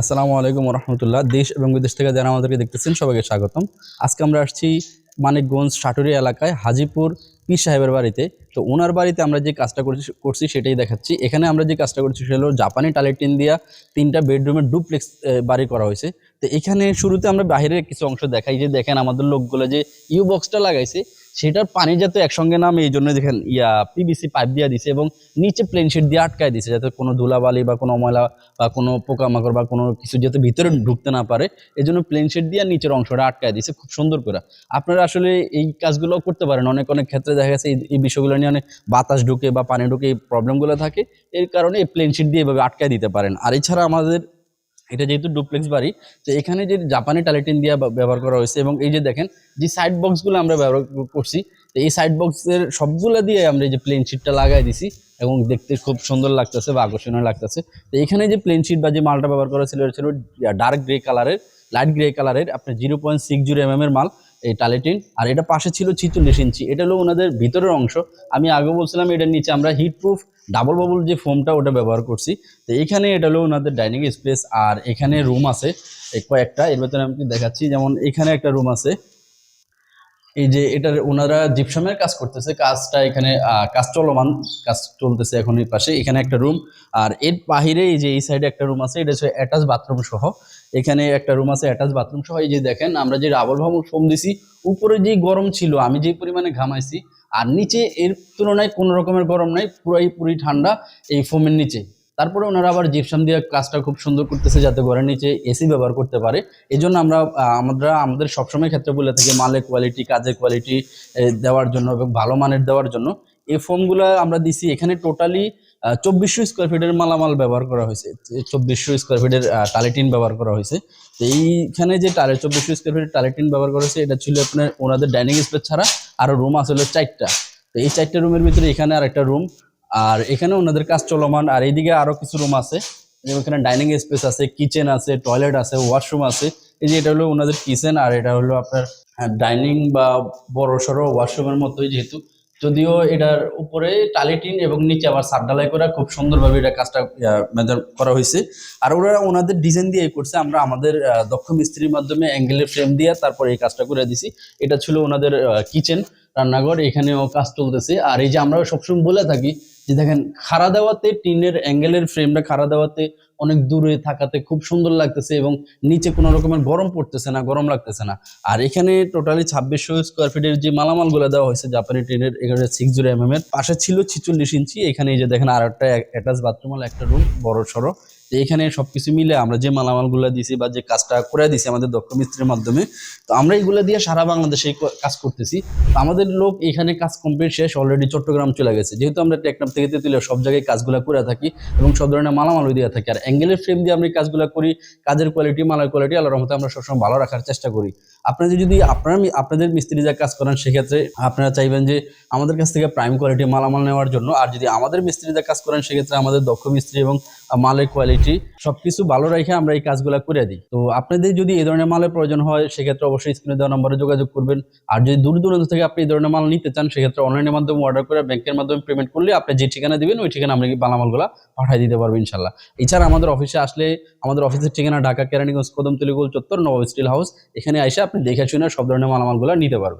আসসালামু আলাইকুম রহমতুল্লাহ দেশ এবং বিদেশ থেকে যারা আমাদেরকে দেখতেছেন, সবাইকে স্বাগতম। আজকে আমরা আসছি মানিকগঞ্জ সাটুরি এলাকায়, হাজিপুর পীর সাহেবের বাড়িতে। তো ওনার বাড়িতে আমরা যে কাজটা করছি করছি সেটাই দেখাচ্ছি। এখানে আমরা যে কাজটা করছি সেটা হলো জাপানি টালি টিন দিয়া তিনটা বেডরুমের ডুপ্লেক্স বাড়ি করা হয়েছে। তো এখানে শুরুতে আমরা বাইরের কিছু অংশ দেখাই যে, দেখেন আমাদের লোকগুলো যে ইউ বক্সটা লাগাইছে সেটার পানি যাতে একসঙ্গে নামে, এই জন্য দেখেন, ইয়া পিবিসি পাইপ দিয়ে দিছে এবং নিচে প্লেন শিট দিয়ে আটকায় দিছে যাতে কোনো ধুলাবালি বা কোনো ময়লা বা কোনো পোকামাকড় বা কোনো কিছু যাতে ভিতরে ঢুকতে না পারে। এই জন্য প্লেন শিট দিয়ে নিচের অংশটা আটকায় দিছে খুব সুন্দর করে। আপনারা আসলে এই কাজগুলো করতে পারেন। অনেক অনেক ক্ষেত্রে দেখা গেছে এই- বিষয়গুলো নিয়ে অনেক বাতাস ঢুকে বা পানি ঢুকে এই প্রবলেমগুলো থাকে। এর কারণে এই প্লেন শিট দিয়ে এভাবে আটকায় দিতে পারেন। আর এছাড়া আমাদের এটা যেহেতু ডুপ্লেক্স বাড়ি, তো এখানে যে জাপানি টালিটিন দিয়ে ব্যবহার করা হয়েছে এবং এই যে দেখেন, যে সাইড বক্সগুলো আমরা ব্যবহার করছি এই সাইড বক্সের সবগুলো দিয়ে আমরা এই যে প্লেন শিটটা লাগাই দিছি এবং দেখতে খুব সুন্দর লাগতেছে বা আকর্ষণীয় লাগতেছে। তো এখানে যে প্লেন শিট বা যে মালটা ব্যবহার করা ছিল, এটা ছিল ডার্ক গ্রে কালারের লাইট গ্রে কালারের আপনার zero point six zero M এর মাল এই টালিটিন আর এটা পাশে ছিল ছিচল্লিশ ইঞ্চি এটা হলো ওনাদের ভিতরের অংশ। আমি আগে বলছিলাম এটার নিচে আমরা হিট প্রুফ ডাবল বাবল যে ফোমটা ওটা ব্যবহার করছি, তো এখানে এটা হলো ওনাদের ডাইনিং স্পেস আর এখানে রুম আছে কয়েকটা। এর ভেতরে আমি দেখাচ্ছি, যেমন এখানে একটা রুম আছে। এই যে এটার ওনারা জিপসামের কাজ করতেছে, কাজটা এখানে কাজ চলমান, কাজ চলতেছে এখন এই পাশে। এখানে একটা রুম আর এর বাহিরে এই যে এই সাইডে একটা রুম আছে, এটা হচ্ছে অ্যাটাচ বাথরুম সহ। এখানে একটা রুম আছে অ্যাটাচ বাথরুম সহ। এই যে দেখেন, আমরা যে রাবল ভাবল ফোম দিছি, উপরে যে গরম ছিল, আমি যে পরিমাণে ঘামাইছি আর নিচে এর তুলনায় কোনো রকমের গরম নাই, পুরাই পুরি ঠান্ডা, এই ফোমের নিচে। তারপরে ওনারা আবার জিপসাম দিয়ে কাজটা খুব সুন্দর করতেছে যাতে ঘরের নিচে এসি ব্যবহার করতে পারে। এই জন্য আমরা আমরা, আমাদের সবসময় ক্ষেত্রে বলে থাকি মালের কোয়ালিটি কাজের কোয়ালিটি দেওয়ার জন্য এবং ভালো মানের দেওয়ার জন্য। এই ফোমগুলো আমরা দিছি এখানে টোটালি চব্বিশশো স্কোয়ার ফিটের মালামাল ব্যবহার করা হয়েছে। চব্বিশশো স্কোয়ার ফিটের টালেটিন ব্যবহার করা হয়েছে। তো এইখানে যে টালে, চব্বিশশো স্কোয়ার ফিটের টালিটিন ব্যবহার করা হয়েছে, এটা ছিল আপনার ওনাদের ডাইনিং স্পেস ছাড়া আরও রুম আসলে চারটা। তো এই চারটা রুমের ভিতরে এখানে আর একটা রুম আর এখানে ওনাদের কাজ চলমান। আর এইদিকে আরও কিছু রুম আছে এখানে ডাইনিং স্পেস আছে কিচেন আছে টয়লেট আছে ওয়াশরুম আছে। এই যে এটা হলো ওনাদের কিচেন আর এটা হলো আপনার ডাইনিং বা বড় সড়ো ওয়াশরুমের মতোই যেহেতু। যদিও এটার উপরে টালিটিন এবং নিচে আবার সাবডালাই করা খুব সুন্দরভাবে এটা কাজটা মেজার করা হয়েছে। আর ওরা ওনাদের ডিজাইন দিয়ে করছে, আমরা আমাদের দক্ষ মিস্ত্রির মাধ্যমে অ্যাঙ্গেলের ফ্রেম দিয়ে তারপর এই কাজটা করে দিছি। এটা ছিল ওনাদের কিচেন রান্নাঘর, এখানেও কাজ চলতেছে। আর এই যে আমরা সবসময় বলে থাকি যে দেখেন, খাড়া দেওয়াতে টিনের অ্যাঙ্গেলের ফ্রেমটা খাড়া দেওয়াতে অনেক দূরে থাকাতে খুব সুন্দর লাগতেছে এবং নিচে কোনো রকমের গরম পড়তেছে না, গরম লাগতেছে না। আর এখানে টোটালি ছাব্বিশশো স্কোয়ার ফিটের যে মালামালগুলো দেওয়া হয়েছে জাপানি টিনের এখানে সিক্স জিরো এম এর পাশে ছিল ছিচল্লিশ ইঞ্চি। এখানে এই যে দেখেন আর একটা অ্যাটাচ বাথরুম একটা রুম বড় সড়ো। তো এখানে সবকিছু মিলে আমরা যে মালামালগুলো দিছি বা যে কাজটা করে দিছি আমাদের দক্ষ মিস্ত্রির মাধ্যমে, তো আমরা এগুলো দিয়ে সারা বাংলাদেশে কাজ করতেছি। আমাদের লোক এখানে কাজ কমপ্লিট শেষ অলরেডি চট্টগ্রাম চলে গেছে। যেহেতু আমরা টেকনাফ থেকে তেতুলিয়া সব জায়গায় কাজগুলো করে থাকি এবং সব ধরনের মালামালও দিয়ে থাকি। আর অ্যাঙ্গেলের ফ্রেম দিয়ে আমরা কাজগুলো করি, কাজের কোয়ালিটি মালার কোয়ালিটি আল্লাহর রহমতে আমরা সবসময় ভালো রাখার চেষ্টা করি। আপনাদের যদি, আপনারা আপনাদের মিস্ত্রি যা কাজ করেন, সেক্ষেত্রে আপনারা চাইবেন যে আমাদের কাছ থেকে প্রাইম কোয়ালিটি মালামাল নেওয়ার জন্য। আর যদি আমাদের মিস্ত্রি যা কাজ করেন, সেক্ষেত্রে আমাদের দক্ষ মিস্ত্রি এবং মালের কোয়ালিটি সবকিছু ভালো রেখে আমরা এই কাজগুলো করে দিই। তো আপনাদের যদি এই ধরনের মালের প্রয়োজন হয়, সেক্ষেত্রে অবশ্যই স্ক্রিনে দেওয়া নম্বরে যোগাযোগ করবেন। আর যদি দূর দূরান্ত থেকে আপনি এই ধরনের মাল নিতে চান, সেক্ষেত্রে অনলাইনের মাধ্যমে অর্ডার করে ব্যাংকের মাধ্যমে পেমেন্ট করলে আপনি যে ঠিকানা দিবেন, ওই ঠিকানা আমরা মালামালগুলো পাঠিয়ে দিতে পারব ইনশাল্লাহ এছাড়া আমাদের অফিসে আসলে, আমাদের অফিসের ঠিকানা ঢাকা কেরানীগঞ্জ, কদমতলি চত্বর, নবাব স্টিল হাউস। এখানে এসে আপনি দেখে শুনে সব ধরনের মালামালগুলো নিতে পারবেন।